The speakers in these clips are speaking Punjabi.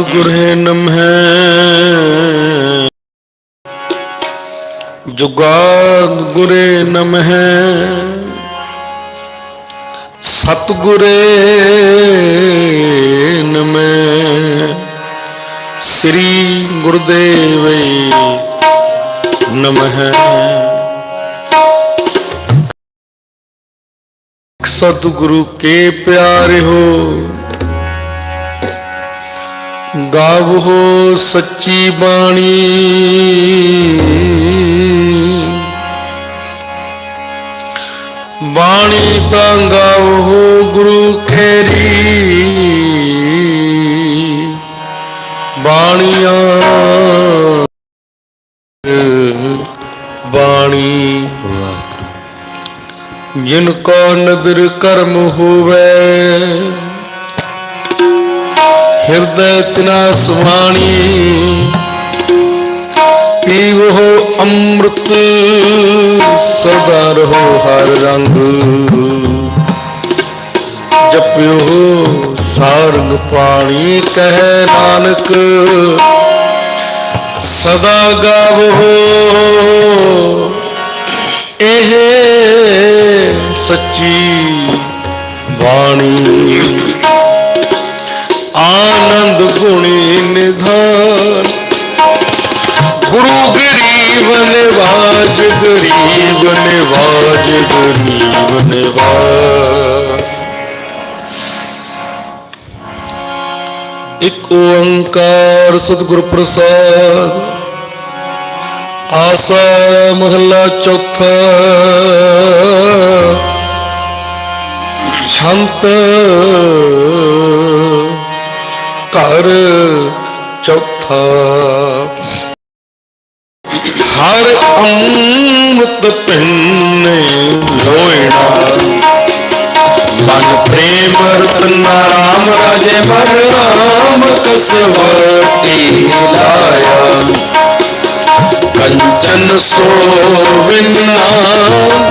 ਗੁਰੇ ਨਮਹਿ ਜੁਗਾਦ ਗੁਰੇ ਨਮਹਿ ਸਤਿਗੁਰੇ ਨਮਹਿ ਸ੍ਰੀ ਗੁਰਦੇਵੇ ਨਮਹਿ ਸਤਿਗੁਰੂ ਕੇ ਪਿਆਰੇ ਹੋ। ਗਾਵੋ ਸੱਚੀ ਬਾਣੀ। ਬਾਣੀ ਤਾਂ ਗਾਵੋ ਗੁਰੂ ਖੇਰੀ। ਬਾਣੀਆਂ ਬਾਣੀ। ਜਿਨ ਕੋ ਨਦਰ ਕਰਮ ਹੋਵੇ ਹਿਰਦੈ ਤਿਨਾ ਸੁਹਾਣੀ। ਪੀਵੋ ਅੰਮ੍ਰਿਤ, ਸਦਾ ਰਹੋ ਹਰ ਰੰਗ। ਜਪਿਓ ਸਾਰੰਗ ਪਾਣੀ, ਕਹਿ ਨਾਨਕ, ਸਦਾ ਗਾਵੋ। ਇਹ ਸੱਚੀ ਬਾਣੀ। ਆਨੰਦ ਗੁਣੀ ਨਿਧਾਨ। ਗੁਰੂ ਗਰੀਬ ਨਿਵਾਜ ਗਰੀਬ ਨਿਵਾਜ ਗਰੀਬ ਨਿਵਾਜ। ਇੱਕ ਓੰਕਾਰ ਸਤਿਗੁਰ ਪ੍ਰਸਾਦ, ਆਸਾ ਮਹੱਲਾ ਚੌਥਾ। ਸ਼ਾਂਤ ਘਰ ਚੌਥਾ। ਹਰ ਅੰਮ੍ਰਿਤ ਪਿੰਨੇ ਲੋਇਣਾ। ਮਨ ਪ੍ਰੇਮ ਰਤਨਾ ਰਾਮ ਰਾਜੇ, ਮਨ ਰਾਮ ਕਸਵਟੀ ਲਾਇਆ। ਕੰਚਨ ਸੋਵਿਨਾ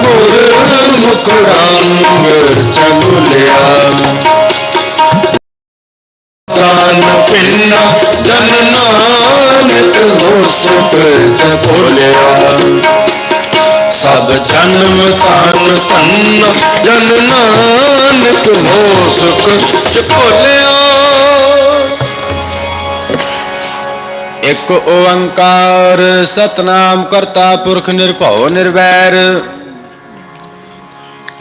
ਗੁਰ ਮੁਖ ਰੰਗ ਚਗੁਲਿਆ ਦਾਨ ਪਿੰਨਾ ਜਨ ਨਾਨਕ ਹੋ ਸੁਖ ਚਗੁਲਿਆ ਸਭ ਜਨਮ ਤਨ ਤਨ ਜਨ ਨਾਨਕ ਹੋ ਸੁਖ ਚਗੁਲਿਆ ਇੱਕ ਓੰਕਾਰ ਸਤਨਾਮ ਕਰਤਾ ਪੁਰਖ ਨਿਰਭਉ ਨਿਰਵੈਰ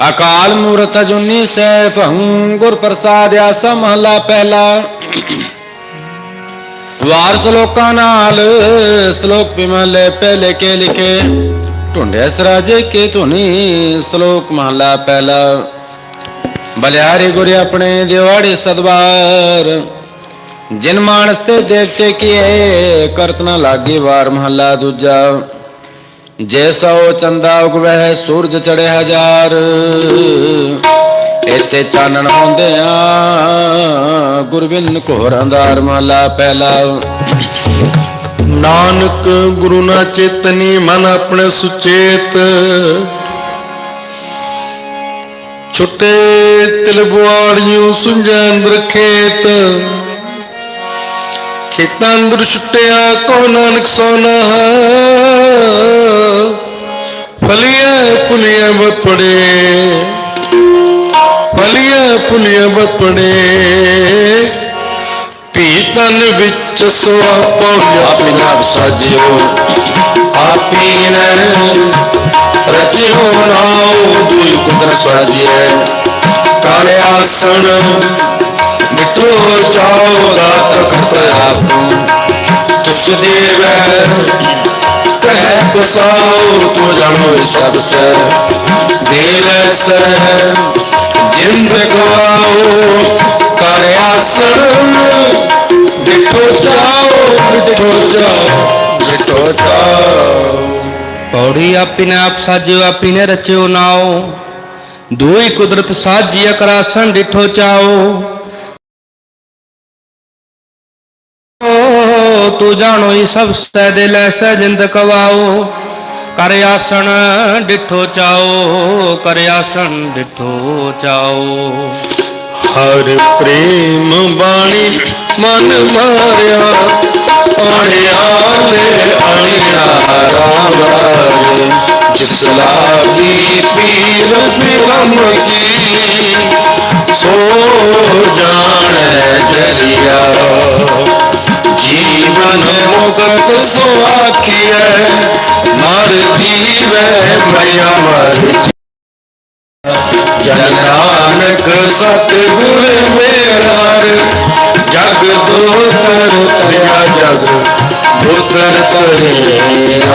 ਅਕਾਲ ਮੂਰਤ ਅਜੂਨੀ ਸੈਭੰ ਗੁਰ ਪ੍ਰਸਾਦ ਆਸਾ ਮਹਲਾ ਪਹਿਲਾ ਵਾਰ ਸ਼ਲੋਕਾਂ ਨਾਲ, ਸ਼ਲੋਕ ਬਿਮਲੇ ਪਹਿਲੇ ਕੇ ਲਿਖੇ। ਢੁੰਡੇ ਸਰਾਜੇ ਕੇ ਧੁਨੀ, ਸ਼ਲੋਕ ਮਹਲਾ ਪਹਿਲਾ। ਬਲਿਆਰੇ ਗੁਰ ਆਪਣੇ ਦਿਵਾੜੇ ਸਦਵਾਰ, ਜਿਨ ਮਾਨਸ ਤੇ ਦੇਵਤੇ ਕੀਏ ਕਰਤਨਾ ਲਾਗੇ ਵਾਰ ਮਹੱਲਾ ਦੂਜਾ। ਜੈਸਾ ਉਹ ਚੰਦਾ ਉਗਵਹਿ, ਸੂਰਜ ਚੜੇ ਹਜ਼ਾਰ। ਇਤੇ ਚਾਨਣ ਹੁੰਦਿਆਂ ਗੁਰਬਿਨ ਘੋਰ ਅੰਧਾਰ ਮਹੱਲਾ ਪਹਿਲਾ ਨਾਨਕ ਗੁਰੂ ਨਾ ਚੇਤਨੀ ਮਨ ਆਪਣੇ ਸੁਚੇਤ। ਛੁੱਟੇ ਤਿਲ ਬੁਆੜਿਓ ਸੁੰਝੈ ਅੰਦਰ ਖੇਤ। ਖੇਤਾਂ ਅੰਦਰ ਛੁੱਟਿਆ ਕੋ ਨਾਨਕ ਸੋਨਾ। ਫਲੀਏ ਪੁਲੀਏ ਵਪੜੇ ਪੁਲੀਏ ਬਪੜੇ ਪੀਤਨ ਵਿੱਚ ਸਵਾ ਪੌੜਿਆ ਆਪੇ ਨਾਮ ਸਾਜਿਓ। ਆਪੀ ਨੇ ਰਚਿਓ ਨਾਉ। ਦੁਇ ਕੁਦਰ ਸਾਜਿਐ। ਕਾਲੇ ਆਸਣ ਮਿਟੋ ਜਾਓ ਦਾਤ ਕਰਤ ਆਪੂ ਤੁਸ ਦੇਵੈ ਕਹਿ ਪਸਾਉ ਤੂੰ ਜਾਣੋ ਸਭ ਸੇ ਦੇਵੈ ਸਰ ਜਿੰਦ ਗਵਾਓ ਕਾਲੇ ਆਸਣ ਡਿਠੋ ਜਾਓ ਡਿਠੋ ਜਾਓ ਮਿਟੋ ਜਾਓ ਪੌੜੀ ਆਪੀ ਨੇ ਆਪ ਸਾਜਿਓ ਆਪੀ ਨੇ ਰਚਿਓ ਨਾਓ ਦੋਈ ਕੁਦਰਤ ਸਾਜੀ ਅਕਰਾਸਨ ਡਿਠੋ ਚਾਓ ਤੂੰ ਜਾਣੋਈ ਹੀ ਸਭ ਸੈ ਦੇ ਲੈ ਸਹਿ ਜਿੰਦ ਕਵਾਓ। ਕਰ ਆਸਣ ਡਿਠੋ ਚਾਓ, ਕਰ ਆਸਣ ਡਿਠੋ ਚਾਓ। ਹਰ ਪ੍ਰੇਮ ਬਾਣੀ ਮਨ ਮਾਰਿਆ ਅਣਿਆਲੇ ਅਣਿਆ ਰਾਮ ਰਾਜੇ ਜਿਸ ਲਾਗੀ ਪੀਰ ਬਿਰਮ ਕੀ, ਸੋ ਜਾਣੈ ਜਰੀਆ। ਜੀਵਨ ਮੁਕਤ ਸੋ ਆਖੀਐ, ਮਰ ਜੀਵੈ ਮਇਆ ਮਰ ਜਨ ਨਾਨਕ ਸਤਿਗੁਰ ਮੇਰਾਰ, ਜਗ ਦੋਤਰ ਤਰਿਆ ਜਗ ਦੋਤਰ ਤਰਿਆ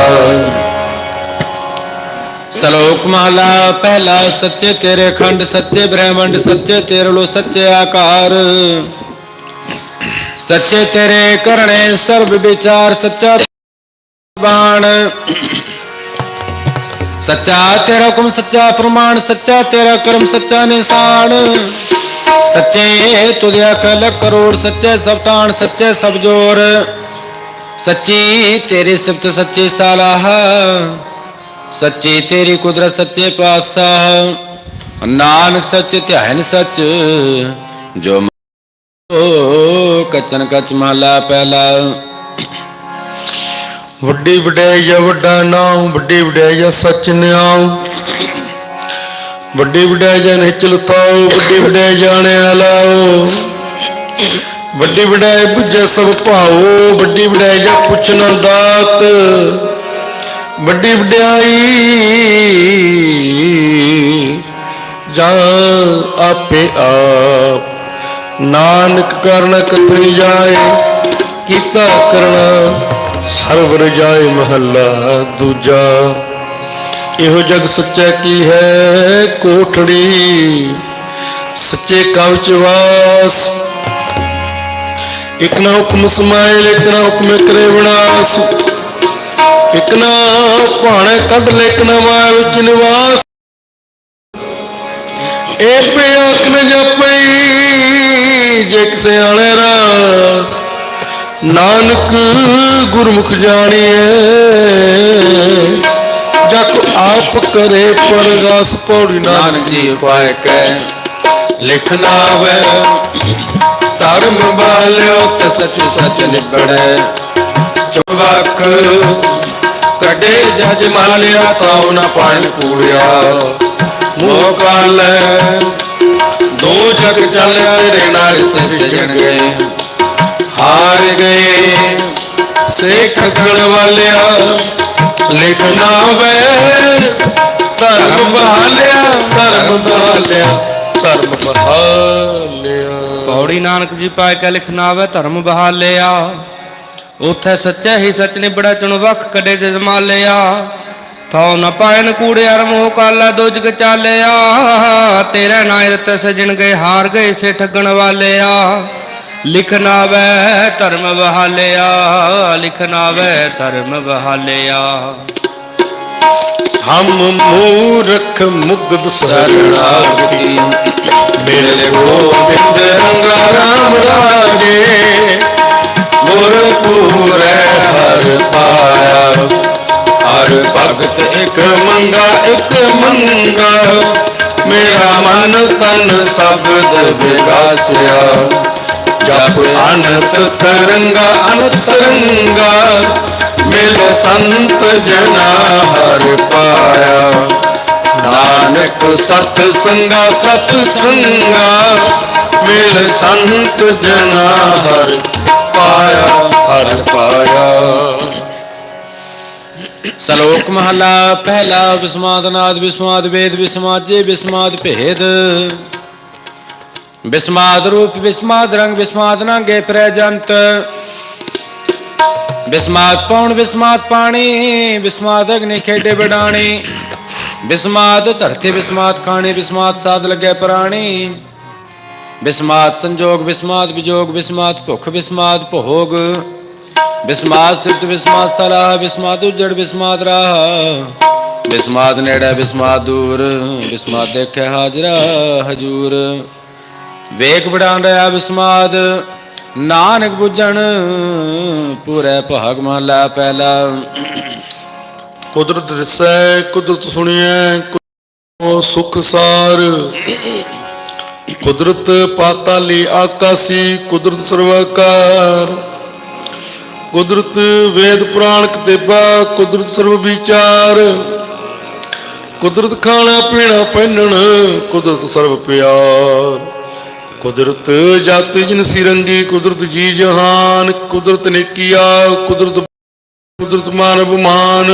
ਸ਼ਲੋਕ ਮਾਲਾ, ਪਹਿਲਾ ਸੱਚੇ ਤੇਰੇ ਖੰਡ, ਸੱਚੇ ਬ੍ਰਹਮੰਡ, ਸੱਚੇ ਤੇਰੇ ਲੋ ਸੱਚੇ ਆਕਾਰ। ਸੱਚੇ ਤੇਰੇ ਕਰਨੇ ਸਰਬ ਵਿਚਾਰ, ਸੱਚਾ ਬਾਣ। ਸੱਚਾ ਤੇਰਾ ਹੁਕਮ, ਸੱਚਾ ਪ੍ਰਮਾਣ ਸੱਚਾ ਤੇਰਾ ਕਰਮ, ਸੱਚਾ ਨਿਸ਼ਾਨ। ਸੱਚੇ ਤੁਧਿਆ ਕਲ ਕਰੋੜ, ਸੱਚੇ ਸਬਤਾਨ ਸੱਚੇ ਸਭ ਜੋਰ। ਸੱਚੀ ਤੇਰੀ ਸਿਫਤ, ਸੱਚੇ ਸਾਲਾਹ। ਸੱਚੀ ਤੇਰੀ ਕੁਦਰਤ, ਸੱਚੇ ਪਾਤਸ਼ਾਹ। ਨਾਨਕ ਸੱਚ, ਧਿਆਨ ਸੱਚ, ਜੋ ਕਚਨ ਕਚ ਮਹਲਾ ਪਹਿਲਾ। ਵੱਡੀ ਵਡਿਆਈ ਵੱਡਾ ਨਾਮ ਵੱਡੀ ਵਡਿਆਈ ਸੱਚ ਨਿਆਉ। ਵੱਡੀ ਵਡਿਆਈ ਨਿਚਲ ਤਾਉ ਵੱਡੀ ਵਡਿਆਈ ਜਾਣਿਆ ਲਾਓ ਵੱਡੀ ਵਡਿਆਈ ਪੁੱਜੇ ਸਭ ਭਾਉ, ਵੱਡੀ ਵਡਿਆਈ ਜਾਂ ਪੁੱਛਣਾ ਦਾਤ। ਵੱਡੀ ਵਡਿਆਈ ਜਾਂ ਆਪੇ ਆਪ ਨਾਨਕ ਕਰਨ ਕਥਨੀ ਜਾਏ, ਕੀਤਾ ਕਰਨਾ ਸਰਵਰ ਜਾਏ ਮਹੱਲਾ ਦੂਜਾ। ਇਹੋ ਜਗ ਸੱਚਾ ਕੀ ਹੈ ਕੋਠੜੀ? ਸੱਚੇ ਕਵਚ ਵਾਸ। ਇਕ ਨਾ ਹੁਕਮ ਸਮਾਇਲ ਇਕ ਨਾ ਹੁਕਮ ਕਰੇ ਵਿਨਾਸ਼। ਇਕ ਨਾ ਭਾਣੇ ਕੱਢ ਲੈ, ਇਕ ਨਾ ਮਾਇਆ ਵਿੱਚ ਨਿਵਾਸ। ਇਹ ਪਿਆਕ ਨ ਜਪਈ। ਜੇ ਕਿਸੇ ਆਲੇ ਰਾਸ, ਨਾਨਕ ਗੁਰਮੁਖ ਜਾਣੀਏ। ਜਗ ਆਪ ਕਰੇ ਪਰਗਾਸ ਪੌੜੀ ਨਾਨਕ ਜੀ ਉਪਾਇ ਕੈ ਲਿਖਣਾ ਵੇ ਧਰਮ ਬਾਲਿਓ ਤੇ ਸੱਚ ਸੱਚ ਨਿਬੜੈ। ਚੁਬਕ ਕੱਢੇ ਜਜ ਮਾਲਿਆ ਤਾਉ ਨਾ ਪਾਣ ਕੂੜਿਆ। ਮੋਹ ਕਾਲ ਦੋ ਜਗ ਚੱਲ ਤੇਰੇ ਨਾਲ ਤਸਿਜਣ ਗਏ। ਹਾਰ ਗਏ। ਸੇ ਵਾਲਿਆ ਲਿਖਣਾ ਵੇ ਧਰਮ ਬਹਾਲਿਆ ਧਰਮ ਬਹਾਲਿਆ ਧਰਮ ਬਹਾਲਿਆ। ਪੌੜੀ ਨਾਨਕ ਜੀ ਪਾਇ ਕੇ ਲਿਖਣਾ ਵੇ ਧਰਮ ਬਹਾਲਿਆ। ਉਥੇ ਸੱਚੇ ਹੀ ਸੱਚ ਨੇ ਬੜਾ ਚੁਣ ਵਖ ਕੱਢੇ ਜਮਾਲਿਆ ਥਾਉ ਨ ਪਾਇਨ ਕੂੜੇ ਅਰਮੋ ਕਾਲਾ ਦੁਜਗ ਚਾਲਿਆ। ਤੇਰੇ ਨਾਇ ਰਤ ਸਜਣ ਗਏ, ਹਾਰ ਗਏ ਸੇ ਠੱਗਣ ਵਾਲਿਆ। ਲਿਖਨਾ ਵੈ ਧਰਮ ਬਹਾਲਿਆ ਲਿਖਨਾ ਵੈ ਧਰਮ ਬਹਾਲਿਆ। ਹਮ ਮੂਰਖ ਮੁਗਧ ਸਰਣਾਗਤੀ ਮੇਰੇ ਤਨ ਸਬਦ ਵਿਗਾਸਿਆ। ਜਪ ਅਨੰਤ ਤਰੰਗਾ, ਅਨੰਤ ਮਿਲ ਸੰਤ ਜਨਾ ਹਰ ਪਾਇਆ। ਨਾਨਕ ਸਤ ਸੰਗਾ ਸਤ ਸੰਗਾ, ਮਿਲ ਸੰਤ ਜਨਾ ਹਰ ਪਾਇਆ ਹਰ ਪਾਇਆ। ਸ਼ਲੋਕ ਮਹਲਾ, ਪਹਿਲਾ ਵਿਸਮਾਦ ਨਾਦ ਵਿਸਮਾਦ ਵੇਦ ਵਿਸਮਾਜੇ ਵਿਸਮਾਦ ਭੇਦ। ਵਿਸਮਾਦ ਰੂਪ ਵਿਸਮਾਦ ਰੰਗ ਵਿਸਮਾਦ ਨਾਂਗੇ ਪ੍ਰਜੰਤ। ਵਿਸਮਾਦ ਪੌਣ ਵਿਸਮਾਦ ਪਾਣੀ ਵਿਸਮਾਦ ਅਗਨੀ ਖੇਡੇ ਬਡਾਣੀ ਵਿਸਮਾਦ ਧਰਤੀ ਵਿਸਮਾਦ ਖਾਣੀ ਵਿਸਮਾਦ ਸਾਧ ਲੱਗੇ ਪ੍ਰਾਣੀ। ਵਿਸਮਾਦ ਸੰਜੋਗ ਵਿਸਮਾਦ ਵਿਜੋਗ ਵਿਸਮਾਦ ਭੁਖ ਵਿਸਮਾਦ ਭੋਗ। ਵਿਸਮਾਦ ਸਿੱਧ ਵਿਸਮਾਦ ਸਲਾਹ ਵਿਸਮਾਦ ਉਜੜ ਵਿਸਮਾਦ ਰਾਹ। ਵਿਸਮਾਦ ਨੇੜੇ ਵਿਸਮਾਦ ਦੂਰ ਵਿਸਮਾਦ ਦੇਖੇ ਹਾਜ਼ਰਾ ਹਜੂਰ। ਵੇਖ ਬੜਾਂ ਰਿਹਾ ਵਿਸਮਾਦ ਨਾਨਕ ਬੁਝਣ, ਪੂਰੇ ਭਾਗ ਮਹਲਾ ਪਹਿਲਾ। ਕੁਦਰਤ ਦਿਸੈ, ਕੁਦਰਤ ਸੁਣੀਐ ਕੁ- ਸੁਖ ਸਾਰ। ਕੁਦਰਤ ਪਾਤਾਲੀ ਆਕਾਸੀ, ਕੁਦਰਤ ਸਰਵਾਕਾਰ। ਕੁਦਰਤ ਵੇਦ ਪੁਰਾਣ ਕਤੇਬਾ, ਕੁਦਰਤ ਸਰਵ ਵਿਚਾਰ। ਕੁਦਰਤ ਖਾਣਾ ਪੀਣਾ ਪਹਿਨਣ, ਕੁਦਰਤ ਸਰਬ ਪਿਆਰ। ਕੁਦਰਤ ਜਤ ਜਿਨ ਸਿਰੰਗੀ, ਕੁਦਰਤ ਜੀ ਜਹਾਨ। ਕੁਦਰਤ ਨੇਕੀਆ, ਕੁਦਰਤ ਕੁਦਰਤ ਮਾਨਵ ਮਾਨ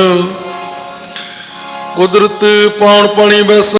ਕੁਦਰਤ ਪਾਉਣ ਪਾਣੀ ਬਸ